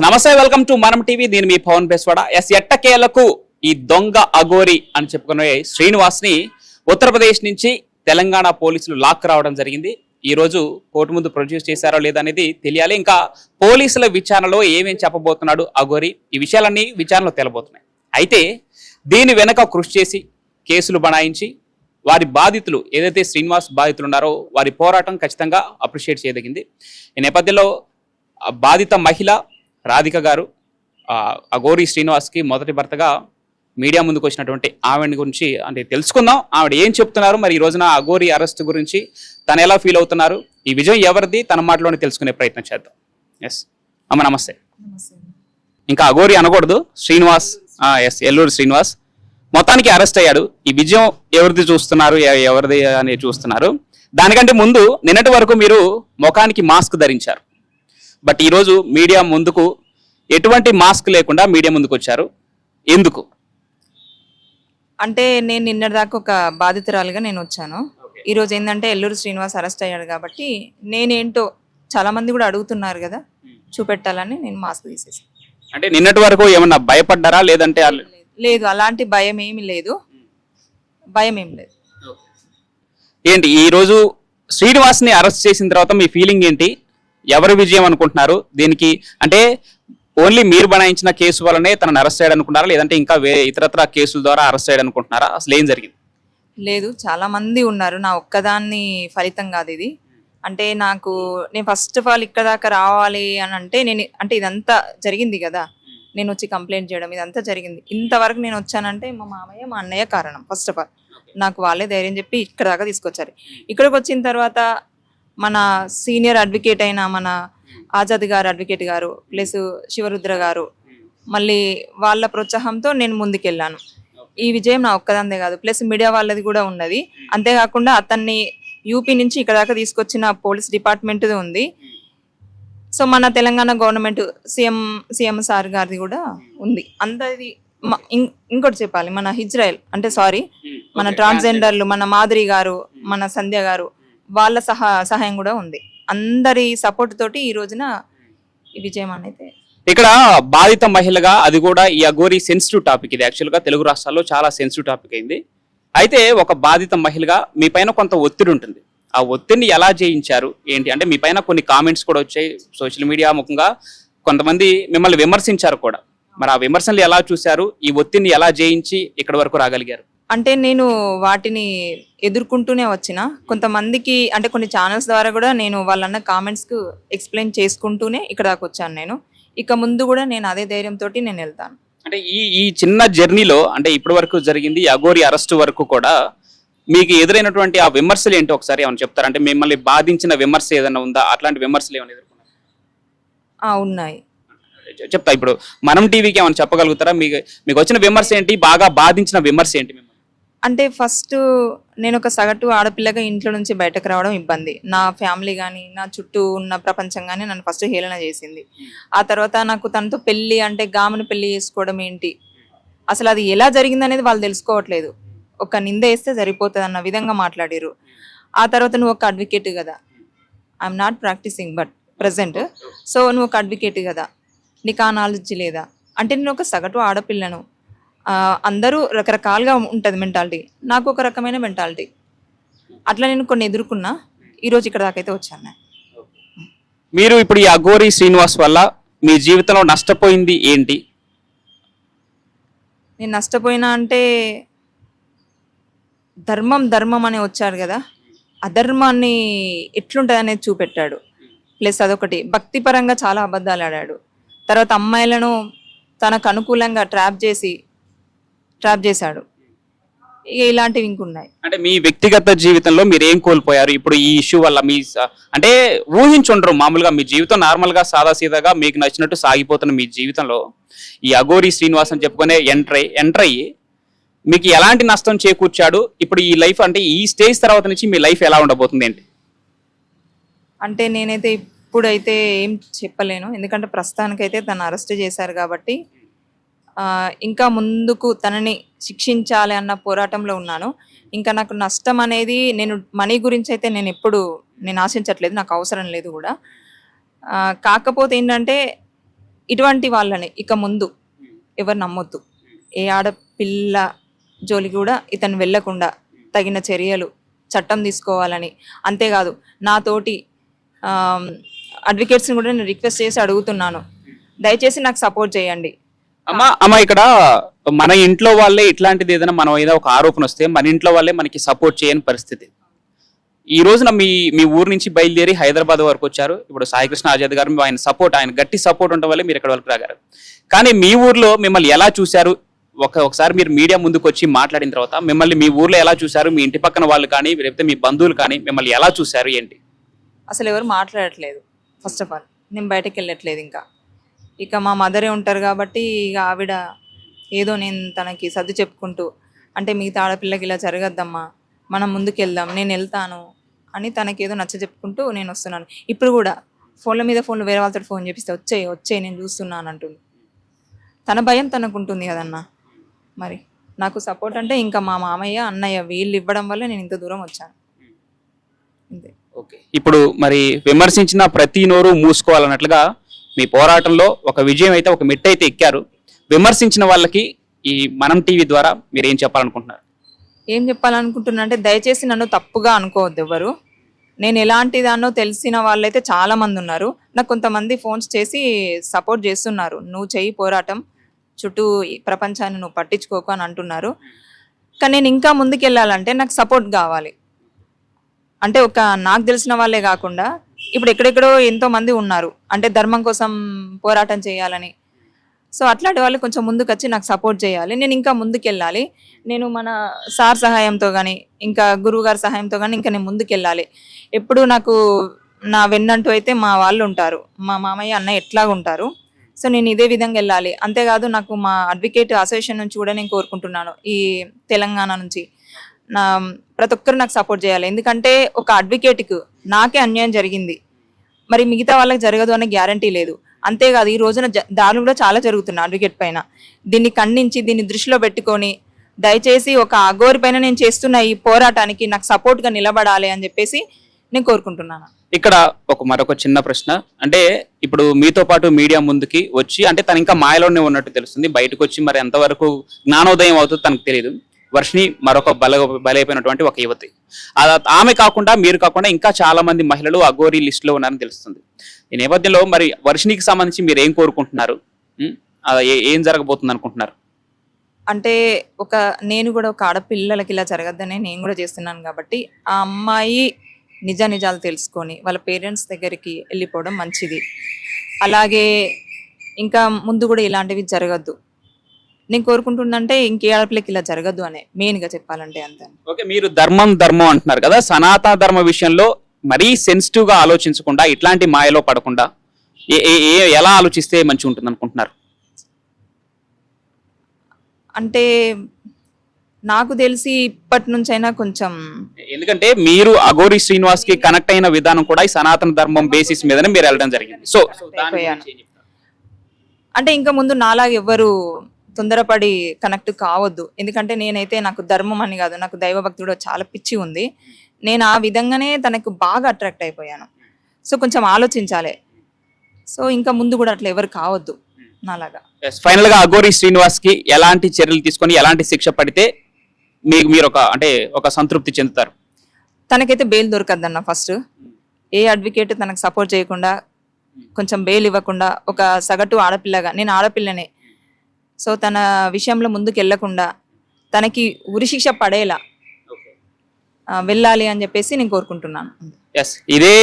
నమస్తే welcome to మనం TV. నేను మీ పవన్ బెస్వాడ. ఎస్ ఎట్టకేలకు ఈ దొంగ అగోరి అని చెప్పుకునే శ్రీనివాస్ని ఉత్తరప్రదేశ్ నుంచి తెలంగాణ పోలీసులు లాక్ రావడం జరిగింది. ఈ రోజు కోర్టు ముందు ప్రొడ్యూస్ చేశారో లేదనేది తెలియాలి. ఇంకా పోలీసుల విచారణలో ఏమేం చెప్పబోతున్నాడు అగోరి ఈ విషయాలన్నీ విచారణలో తెలబోతున్నాయి. అయితే దీని వెనక కృషి చేసి కేసులు బనాయించి వారి బాధితులు ఏదైతే శ్రీనివాస్ బాధితులు ఉన్నారో వారి పోరాటం ఖచ్చితంగా అప్రిషియేట్ చేయదగింది. ఈ నేపథ్యంలో బాధిత మహిళ రాధిక గారు అఘోరి శ్రీనివాస్కి మొదటి భర్తగా మీడియా ముందుకు వచ్చినటువంటి ఆవిడ గురించి అంటే తెలుసుకుందాం. ఆవిడ ఏం చెప్తున్నారు? మరి ఈ రోజున అఘోరి అరెస్ట్ గురించి తను ఎలా ఫీల్ అవుతున్నారు? ఈ విజయం ఎవరిది? తన మాటలోనే తెలుసుకునే ప్రయత్నం చేద్దాం. ఎస్ అమ్మ నమస్తే. ఇంకా అఘోరి అనకూడదు. శ్రీనివాస్ ఎస్ ఎల్లూరు శ్రీనివాస్. మొత్తానికి అరెస్ట్ అయ్యాడు. ఈ విజయం ఎవరిది చూస్తున్నారు? ఎవరిది అని చూస్తున్నారు. దానికంటే ముందు నిన్నటి వరకు మీరు ముఖానికి మాస్క్ ధరించారు. బట్ ఈరోజు మీడియా ముందుకు ఎటువంటి మాస్క్ లేకుండా మీడియా ముందుకు వచ్చారు? ఎందుకు? అంటే నేను నిన్నటి దాకా ఒక బాధితురాలుగా నేను వచ్చాను. ఈ రోజు ఏంటంటే ఎల్లూరు శ్రీనివాస్ అరెస్ట్ అయ్యాడు కాబట్టి నేనేంటో చాలా మంది కూడా అడుగుతున్నారు కదా చూపెట్టాలని నేను మాస్క్ తీసేసాను అంటే నిన్నటి వరకు ఏమన్నా భయపడ్డారా? లేదంటే లేదు అలాంటి భయం ఏమి లేదు. భయం ఏం లేదు. ఏంటి ఈ రోజు శ్రీనివాస్ని అరెస్ట్ చేసిన తర్వాత మీ ఫీలింగ్ ఏంటి? ఎవరి విజయం అనుకుంటున్నారు? దీనికి అంటే ఓన్లీ మీరు బనాయించిన కేసు వల్లనే తనని అరెస్ట్ చేయడం లేదంటే ఇంకా వేరే ఇతరత్ర కేసుల ద్వారా అరెస్ట్ చేయడం అనుకుంటున్నారా? అసలు ఏం జరిగింది? లేదు చాలా మంది ఉన్నారు. నా ఒక్కదాన్ని ఫలితం కాదు ఇది. అంటే నాకు నేను ఫస్ట్ ఆఫ్ ఆల్ ఇక్కడ దాకా రావాలి అని అంటే నేను అంటే ఇదంతా జరిగింది కదా. నేను వచ్చి కంప్లైంట్ చేయడం ఇదంతా జరిగింది. ఇంతవరకు నేను వచ్చానంటే మా మామయ్య మా అన్నయ్య కారణం ఫస్ట్ ఆఫ్ ఆల్ నాకు వాళ్ళే ధైర్యం చెప్పి ఇక్కడ దాకా తీసుకొచ్చారు. ఇక్కడికి వచ్చిన తర్వాత మన సీనియర్ అడ్వకేట్ అయిన మన ఆజాద్ గారు అడ్వకేట్ గారు ప్లస్ శివరుద్ర గారు మళ్ళీ వాళ్ళ ప్రోత్సాహంతో నేను ముందుకెళ్ళాను. ఈ విజయం నా ఒక్కదందే కాదు. ప్లస్ మీడియా వాళ్ళది కూడా ఉన్నది. అంతేకాకుండా అతన్ని యూపీ నుంచి ఇక్కడ దాకా తీసుకొచ్చిన పోలీస్ డిపార్ట్మెంట్ ఉంది. సో మన Telangana government CM CM sir గారిది కూడా ఉంది. అందరిది ఇంకోటి చెప్పాలి. మన హిజ్రాయల్ అంటే సారీ మన ట్రాన్స్జెండర్లు మన మాధురి గారు మన సంధ్య గారు వాళ్ళ సహా సహాయం కూడా ఉంది. అందరి సపోర్ట్ తోటి ఈ రోజున ఈ విజయం అనేది ఇక్కడ బాధిత మహిళగా అది కూడా ఈ అఘోరి సెన్సిటివ్ టాపిక్ ఇది. యాక్చువల్గా తెలుగు రాష్ట్రాల్లో చాలా సెన్సిటివ్ టాపిక్ అయింది. అయితే ఒక బాధిత మహిళగా మీ పైన కొంత ఒత్తిడి ఉంటుంది. ఆ ఒత్తిడిని ఎలా జయించారు? ఏంటి? అంటే మీ పైన కొన్ని కామెంట్స్ కూడా వచ్చాయి సోషల్ మీడియా ముఖంగా. కొంతమంది మిమ్మల్ని విమర్శించారు కూడా. మరి ఆ విమర్శనలు ఎలా చూశారు? ఈ ఒత్తిడిని ఎలా జయించి ఇక్కడ వరకు రాగలిగారు? అంటే నేను వాటిని ఎదుర్కొంటూనే వచ్చిన. కొంతమందికి అంటే కొన్ని ఛానల్స్ ద్వారా కూడా నేను వాళ్ళన్న కామెంట్స్కు ఎక్స్ప్లెయిన్ చేసుకుంటూనే ఇక్కడ దాకా వచ్చాను నేను. ఇక ముందు కూడా నేను అదే ధైర్యంతో నేను వెళ్తాను. అంటే ఈ ఈ చిన్న జర్నీలో అంటే ఇప్పటి వరకు జరిగింది అఘోరి అరెస్ట్ వరకు కూడా మీకు ఎదురైనటువంటి ఆ విమర్శలు ఏంటో ఒకసారి ఏమైనా చెప్తారా? అంటే మిమ్మల్ని బాధించిన విమర్శ ఏదైనా ఉందా? అట్లాంటి విమర్శలు ఏమైనా ఎదుర్కొన్నారు? ఆ, ఉన్నాయి. చెప్తా ఇప్పుడు మనం టీవీకి ఏమైనా చెప్పగలుగుతారా? మీకు మీకు వచ్చిన విమర్శ ఏంటి? బాగా బాధించిన విమర్శ ఏంటి మిమ్మల్ని? అంటే ఫస్ట్ నేను ఒక సగటు ఆడపిల్లగా ఇంట్లో నుంచి బయటకు రావడం ఇబ్బంది. నా ఫ్యామిలీ కానీ నా చుట్టూ ఉన్న ప్రపంచం కానీ నన్ను ఫస్ట్ హేళన చేసింది. ఆ తర్వాత నాకు తనతో పెళ్ళి అంటే గామను పెళ్ళి చేసుకోవడం ఏంటి? అసలు అది ఎలా జరిగింది అనేది వాళ్ళు తెలుసుకోవట్లేదు. ఒక నింద వేస్తే సరిపోతుంది అన్న విధంగా మాట్లాడారు ఆ తర్వాత నువ్వు ఒక అడ్వకేట్ కదా. I'm not practising but present so నువ్వు ఒక అడ్వకేట్ కదా. నీకు ఆ నాలెడ్జ్ లేదా? అంటే నేను ఒక సగటు ఆడపిల్లను. అందరూ రకరకాలుగా ఉంటుంది మెంటాలిటీ నాకు ఒక రకమైన మెంటాలిటీ అట్లా నేను కొన్ని ఎదుర్కొన్నా ఈరోజు ఇక్కడ దాకైతే వచ్చాను నేను. మీరు ఇప్పుడు ఈ అఘోరి శ్రీనివాస్ వల్ల మీ జీవితంలో నష్టపోయింది ఏంటి? నేను నష్టపోయినా అంటే ధర్మం ధర్మం అని వచ్చాడు కదా. అధర్మాన్ని ఎట్లుంటుంది అనేది చూపెట్టాడు. ప్లస్ అదొకటి భక్తిపరంగా చాలా అబద్ధాలు ఆడాడు. తర్వాత అమ్మాయిలను తనకు అనుకూలంగా ట్రాప్ చేసి ట్రాప్ చేశాడు. ఇక ఇలాంటివి ఇంకున్నాయి. అంటే మీ వ్యక్తిగత జీవితంలో మీరు ఏం కోల్పోయారు? ఇప్పుడు ఈ ఇష్యూ వల్ల మీ అంటే ఊహించుండరు మామూలుగా మీ జీవితం నార్మల్గా సాదాసీదాగా మీకు నచ్చినట్టు సాగిపోతున్న మీ జీవితంలో ఈ అఘోరి శ్రీనివాస్ అని చెప్పుకునే ఎంటర్ ఎంటర్ అయ్యి మీకు ఎలాంటి నష్టం చేకూర్చాడు? ఇప్పుడు ఈ లైఫ్ అంటే ఈ స్టేజ్ తర్వాత నుంచి మీ లైఫ్ ఎలా ఉండబోతుంది ఏంటి? అంటే నేనైతే ఇప్పుడైతే ఏం చెప్పలేను. ఎందుకంటే ప్రస్తుతానికైతే తను అరెస్ట్ చేశారు కాబట్టి ఇంకా ముందుకు తనని శిక్షించాలి అన్న పోరాటంలో ఉన్నాను. ఇంకా నాకు నష్టం అనేది నేను మనీ గురించి అయితే నేను ఎప్పుడు నేను ఆశించట్లేదు నాకు అవసరం లేదు కూడా. కాకపోతే ఏంటంటే ఇటువంటి వాళ్ళని ఇక ముందు ఎవరు నమ్మొద్దు. ఏ ఆడపిల్ల జోలికి కూడా ఇతను వెళ్ళకుండా తగిన చర్యలు చట్టం తీసుకోవాలని. అంతేకాదు నాతోటి అడ్వకేట్స్ని కూడా నేను రిక్వెస్ట్ చేసి అడుగుతున్నాను. దయచేసి నాకు సపోర్ట్ చేయండి. అమ్మా అమ్మ ఇక్కడ మన ఇంట్లో వాళ్ళే ఇట్లాంటిది ఏదైనా మనం ఏదో ఒక ఆరోపణ వస్తే మన ఇంట్లో వాళ్ళే మనకి సపోర్ట్ చేయని పరిస్థితి. ఈ రోజున మీ మీ ఊరు నుంచి బయలుదేరి హైదరాబాద్ వరకు వచ్చారు. ఇప్పుడు సాయికృష్ణ ఆజాద్ గారు ఆయన సపోర్ట్ ఆయన గట్టి సపోర్ట్ ఉండడం వల్లే మీరు ఇక్కడ వరకు రాగారు. కానీ మీ ఊర్లో మిమ్మల్ని ఎలా చూశారు? ఒక ఒకసారి మీరు మీడియా ముందుకు వచ్చి మాట్లాడిన తర్వాత మిమ్మల్ని మీ ఊర్లో ఎలా చూశారు? మీ ఇంటి పక్కన వాళ్ళు కానీ లేకపోతే మీ బంధువులు కానీ మిమ్మల్ని ఎలా చూశారు? ఏంటి? అసలు ఎవరు మాట్లాడట్లేదు ఫస్ట్ ఆఫ్ ఆల్ నేను బయటకు వెళ్ళట్లేదు ఇంకా. ఇక మా మదరే ఉంటారు కాబట్టి ఇక ఆవిడ ఏదో నేను తనకి సర్ది చెప్పుకుంటూ అంటే మిగతా ఆడపిల్లకి ఇలా జరగద్దమ్మా మనం ముందుకెళ్దాం నేను వెళ్తాను అని తనకి ఏదో నచ్చ చెప్పుకుంటూ నేను వస్తున్నాను. ఇప్పుడు కూడా ఫోన్ల మీద ఫోన్లు వేరే వాళ్ళతో ఫోన్ చేపిస్తే వచ్చేయి వచ్చేయి నేను చూస్తున్నాను అంటుంది. తన భయం తనకు ఉంటుంది కదన్నా. మరి నాకు సపోర్ట్ అంటే ఇంకా మా మామయ్య అన్నయ్య వీళ్ళు ఇవ్వడం వల్ల నేను ఇంత దూరం వచ్చాను. అంతే. ఓకే. ఇప్పుడు మరి విమర్శించిన ప్రతి నోరు మూసుకోవాలన్నట్లుగా మీ పోరాటంలో ఒక విజయం అయితే ఒక మెట్టు అయితే ఎక్కారు. విమర్శించిన వాళ్ళకి ఈ మనం టీవీ ద్వారా మీరు ఏం చెప్పాలనుకుంటున్నారు? ఏం చెప్పాలనుకుంటున్నా అంటే దయచేసి నన్ను తప్పుగా అనుకోవద్దు ఎవరు నేను ఎలాంటి దాన్నో తెలిసిన వాళ్ళైతే చాలా మంది ఉన్నారు. నాకు కొంతమంది ఫోన్స్ చేసి సపోర్ట్ చేస్తున్నారు. నువ్వు చెయ్యి పోరాటం చుట్టూ ఈ ప్రపంచాన్ని నువ్వు పట్టించుకోకు అని అంటున్నారు. కానీ నేను ఇంకా ముందుకెళ్ళాలంటే నాకు సపోర్ట్ కావాలి. అంటే ఒక నాకు తెలిసిన వాళ్ళే కాకుండా ఇప్పుడు ఎక్కడెక్కడో ఎంతో మంది ఉన్నారు. అంటే ధర్మం కోసం పోరాటం చేయాలని. సో అట్లాంటి వాళ్ళు కొంచెం ముందుకు వచ్చి నాకు సపోర్ట్ చేయాలి. నేను ఇంకా ముందుకెళ్ళాలి. నేను మన సార్ సహాయంతో కానీ ఇంకా గురువు గారి సహాయంతో కానీ ఇంకా నేను ముందుకెళ్ళాలి. ఎప్పుడు నాకు నా వెన్నంటూ అయితే మా వాళ్ళు ఉంటారు. మా మామయ్య అన్నయ్య ఎట్లాగా ఉంటారు. సో నేను ఇదే విధంగా వెళ్ళాలి. అంతేకాదు నాకు మా అడ్వకేట్ అసోసియేషన్ నుంచి కూడా నేను కోరుకుంటున్నాను. ఈ తెలంగాణ నుంచి. నా ప్రతి ఒక్కరు నాకు సపోర్ట్ చేయాలి. ఎందుకంటే ఒక అడ్వకేట్కు నాకే అన్యాయం జరిగింది. మరి మిగతా వాళ్ళకి జరగదు అనే గ్యారంటీ లేదు. అంతేకాదు ఈ రోజున జ- కూడా చాలా జరుగుతున్నాయి అడ్వకేట్ పైన. దీన్ని ఖండించి దీన్ని దృష్టిలో పెట్టుకొని దయచేసి ఒక అగోరి పైన నేను చేస్తున్న ఈ పోరాటానికి నాకు సపోర్ట్గా నిలబడాలి అని చెప్పేసి నేను కోరుకుంటున్నాను. ఇక్కడ ఒక మరొక చిన్న ప్రశ్న. అంటే ఇప్పుడు మీతో పాటు మీడియా ముందుకి వచ్చి అంటే తను ఇంకా మాయలోనే ఉన్నట్టు తెలుస్తుంది. బయటకు వచ్చి మరి ఎంతవరకు జ్ఞానోదయం అవుతుందో తనకు తెలియదు వర్షిని మరొక బల బలైపోయినటువంటి ఒక యువతి. ఆమె కాకుండా మీరు కాకుండా ఇంకా చాలా మంది మహిళలు అఘోరి లిస్ట్లో ఉన్నారని తెలుస్తుంది. ఈ నేపథ్యంలో మరి వర్షినికి సంబంధించి మీరు ఏం కోరుకుంటున్నారు? ఏం జరగబోతుంది అనుకుంటున్నారు? అంటే ఒక నేను కూడా ఒక ఆడపిల్లలకి ఇలా జరగద్దని నేను కూడా చేస్తున్నాను కాబట్టి ఆ అమ్మాయి నిజ నిజాలు తెలుసుకొని వాళ్ళ పేరెంట్స్ దగ్గరికి వెళ్ళిపోవడం మంచిది. అలాగే ఇంకా ముందు కూడా ఇలాంటివి జరగద్దు. నేను కోరుకుంటుందంటే ఇంకే ఆడపిల్లకి ఇలా జరగద్దు అనే మెయిన్గా చెప్పాలంటే అంతే. ఓకే మీరు ధర్మం ధర్మం అంటున్నారు కదా సనాతన ధర్మ విషయంలో మరీ సెన్సిటివ్గా ఆలోచించకుండా ఇట్లాంటి మాయలో పడకుండా ఎలా ఆలోచిస్తే మంచి ఉంటుంది అనుకుంటున్నారు? అంటే నాకు తెలిసి ఇప్పటి నుంచైనా కొంచెం ఎందుకంటే మీరు అఘోరి శ్రీనివాస్కి కనెక్ట్ అయిన విధానం కూడా ఈ సనాతన ధర్మం బేసిస్ మీదనే మీరు వెళ్ళడం జరిగింది. సో? అంటే ఇంకా ముందు నాలాగా ఎవ్వరు తొందరపడి కనెక్ట్ కావద్దు. ఎందుకంటే నేనైతే నాకు ధర్మం అని కాదు నాకు దైవభక్తి కూడా చాలా పిచ్చి ఉంది. నేను ఆ విధంగానే తనకు బాగా అట్రాక్ట్ అయిపోయాను. సో కొంచెం ఆలోచించాలి. సో ఇంకా ముందు కూడా అట్లా ఎవరు కావద్దు నాలాగా. ఫైనల్గా అఘోరి శ్రీనివాస్కి ఎలాంటి చర్యలు తీసుకొని ఎలాంటి శిక్ష పడితే మీకు మీరు ఒక అంటే ఒక సంతృప్తి చెందుతారు? తనకైతే బెయిల్ దొరకద్దన్న ఫస్ట్ ఏ అడ్వకేట్ తనకు సపోర్ట్ చేయకుండా కొంచెం బెయిల్ ఇవ్వకుండా ఒక సగటు ఆడపిల్లగా నేను ఆడపిల్లనే సో తన విషయంలో ముందుకు వెళ్ళకుండా తనకి ఉరిశిక్ష పడేలా వెళ్ళాలి అని చెప్పేసి నేను కోరుకుంటున్నాను. ఎస్ ఇదే